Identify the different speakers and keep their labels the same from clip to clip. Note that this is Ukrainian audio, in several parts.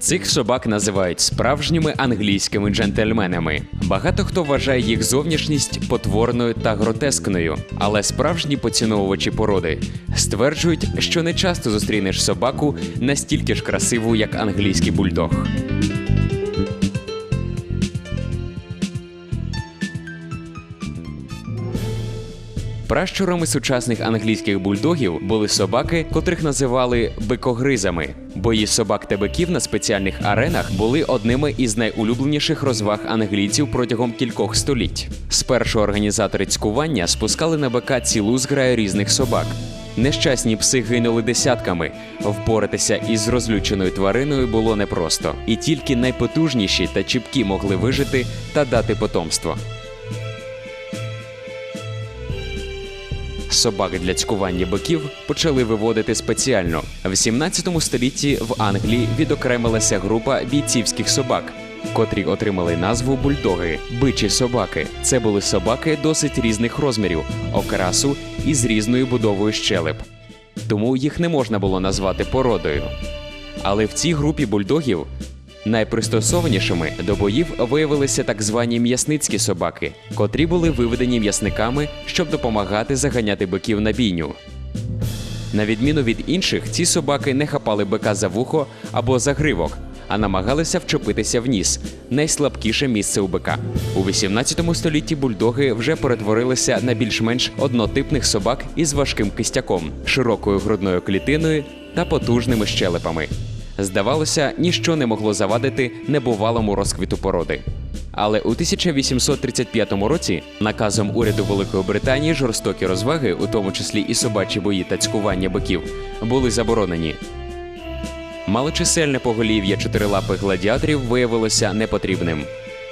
Speaker 1: Цих собак називають справжніми англійськими джентльменами. Багато хто вважає їх зовнішність потворною та гротескною, але справжні поціновувачі породи стверджують, що не часто зустрінеш собаку настільки ж красиву, як англійський бульдог. Пращурами сучасних англійських бульдогів були собаки, котрих називали бикогризами. Бої собак та биків на спеціальних аренах були одними із найулюбленіших розваг англійців протягом кількох століть. Спершу організатори цькування спускали на бика цілу зграю різних собак. Нещасні пси гинули десятками. Впоратися із розлюченою твариною було непросто, і тільки найпотужніші та чіпкі могли вижити та дати потомство. Собак для цькування биків почали виводити спеціально. В 17 столітті в Англії відокремилася група бійцівських собак, котрі отримали назву бульдоги, бичі собаки. Це були собаки досить різних розмірів, окрасу і з різною будовою щелеп. Тому їх не можна було назвати породою. Але в цій групі бульдогів найпристосованішими до боїв виявилися так звані м'ясницькі собаки, котрі були виведені м'ясниками, щоб допомагати заганяти биків на бійню. На відміну від інших, ці собаки не хапали бика за вухо або за гривок, а намагалися вчепитися в ніс найслабкіше місце у бика. У 18 столітті бульдоги вже перетворилися на більш-менш однотипних собак із важким кистяком, широкою грудною клітиною та потужними щелепами. Здавалося, ніщо не могло завадити небувалому розквіту породи. Але у 1835 році наказом уряду Великої Британії жорстокі розваги, у тому числі і собачі бої та цькування биків, були заборонені. Малочисельне поголів'я чотирилапих гладіаторів виявилося непотрібним.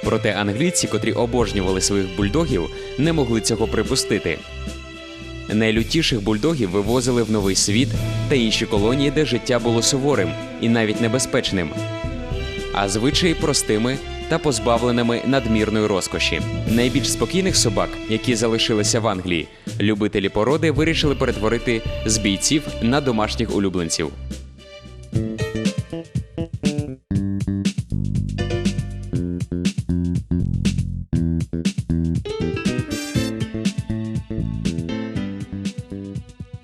Speaker 1: Проте англійці, котрі обожнювали своїх бульдогів, не могли цього припустити. Найлютіших бульдогів вивозили в новий світ та інші колонії, де життя було суворим і навіть небезпечним, а звичаї простими та позбавленими надмірної розкоші. Найбільш спокійних собак, які залишилися в Англії, любителі породи вирішили перетворити з бійців на домашніх улюбленців.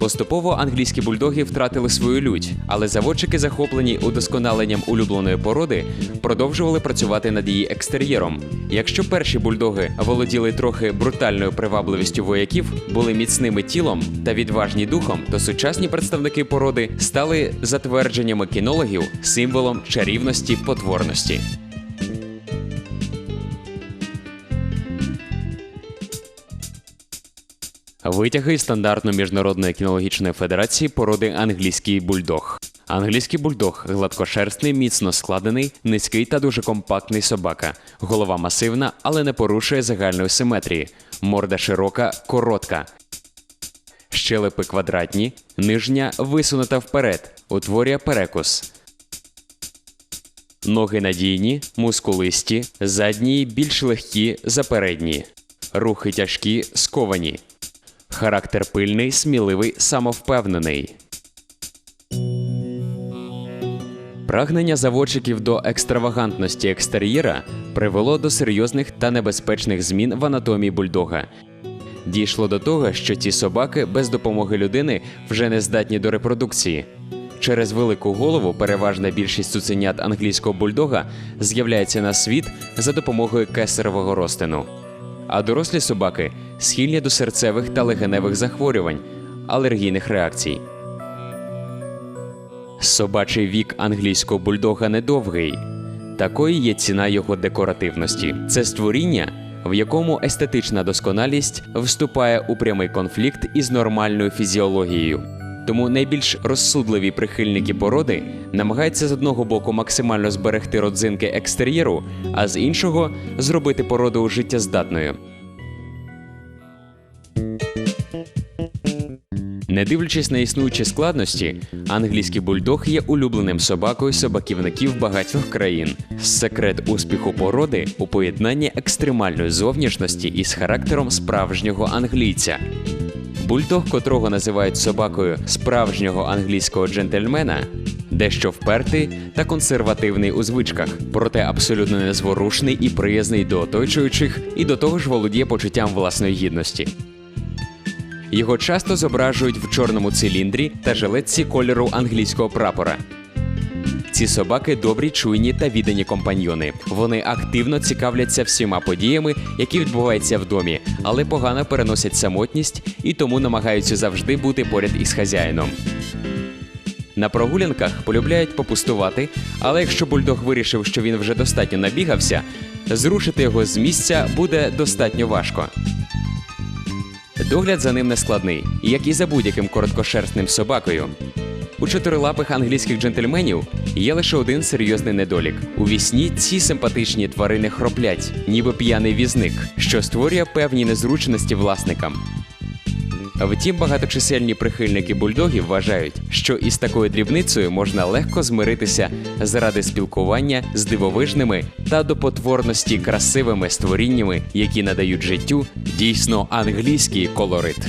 Speaker 1: Поступово англійські бульдоги втратили свою лють, але заводчики, захоплені удосконаленням улюбленої породи, продовжували працювати над її екстер'єром. Якщо перші бульдоги володіли трохи брутальною привабливістю вояків, були міцними тілом та відважні духом, то сучасні представники породи стали затвердженнями кінологів символом чарівності потворності. Витяги стандартно міжнародної кінологічної федерації породи англійський бульдог. Англійський бульдог гладкошерстний, міцно складений, низький та дуже компактний собака. Голова масивна, але не порушує загальної симетрії. Морда широка, коротка. Щелепи квадратні, нижня висунута вперед, утворює перекус. Ноги надійні, мускулисті, задні більш легкі за передні. Рухи тяжкі, сковані. Характер пильний, сміливий, самовпевнений. Прагнення заводчиків до екстравагантності екстер'єра привело до серйозних та небезпечних змін в анатомії бульдога. Дійшло до того, що ці собаки без допомоги людини вже не здатні до репродукції. Через велику голову переважна більшість цуценят англійського бульдога з'являється на світ за допомогою кесаревого розтину. А дорослі собаки схильні до серцевих та легеневих захворювань, алергійних реакцій. Собачий вік англійського бульдога недовгий. Такою є ціна його декоративності. Це створіння, в якому естетична досконалість вступає у прямий конфлікт із нормальною фізіологією. Тому найбільш розсудливі прихильники породи намагаються з одного боку максимально зберегти родзинки екстер'єру, а з іншого зробити породу життєздатною. Не дивлячись на існуючі складності, англійський бульдог є улюбленим собакою собаківників багатьох країн. Секрет успіху породи у поєднанні екстремальної зовнішності із характером справжнього англійця. Бульдог, котрого називають собакою справжнього англійського джентльмена, дещо впертий та консервативний у звичках, проте абсолютно незворушний і приязний до оточуючих, і до того ж володіє почуттям власної гідності. Його часто зображують в чорному циліндрі та жилетці кольору англійського прапора. Ці собаки добрі, чуйні та віддані компаньйони. Вони активно цікавляться всіма подіями, які відбуваються в домі, але погано переносять самотність і тому намагаються завжди бути поряд із хазяїном. На прогулянках полюбляють попустувати, але якщо бульдог вирішив, що він вже достатньо набігався, зрушити його з місця буде достатньо важко. Догляд за ним не складний, як і за будь-яким короткошерстним собакою. У чотирилапих англійських джентльменів є лише один серйозний недолік. У вісні ці симпатичні тварини хроплять, ніби п'яний візник, що створює певні незручності власникам. Втім, багаточисельні прихильники бульдогів вважають, що із такою дрібницею можна легко змиритися заради спілкування з дивовижними та до потворності красивими створіннями, які надають життю дійсно англійський колорит.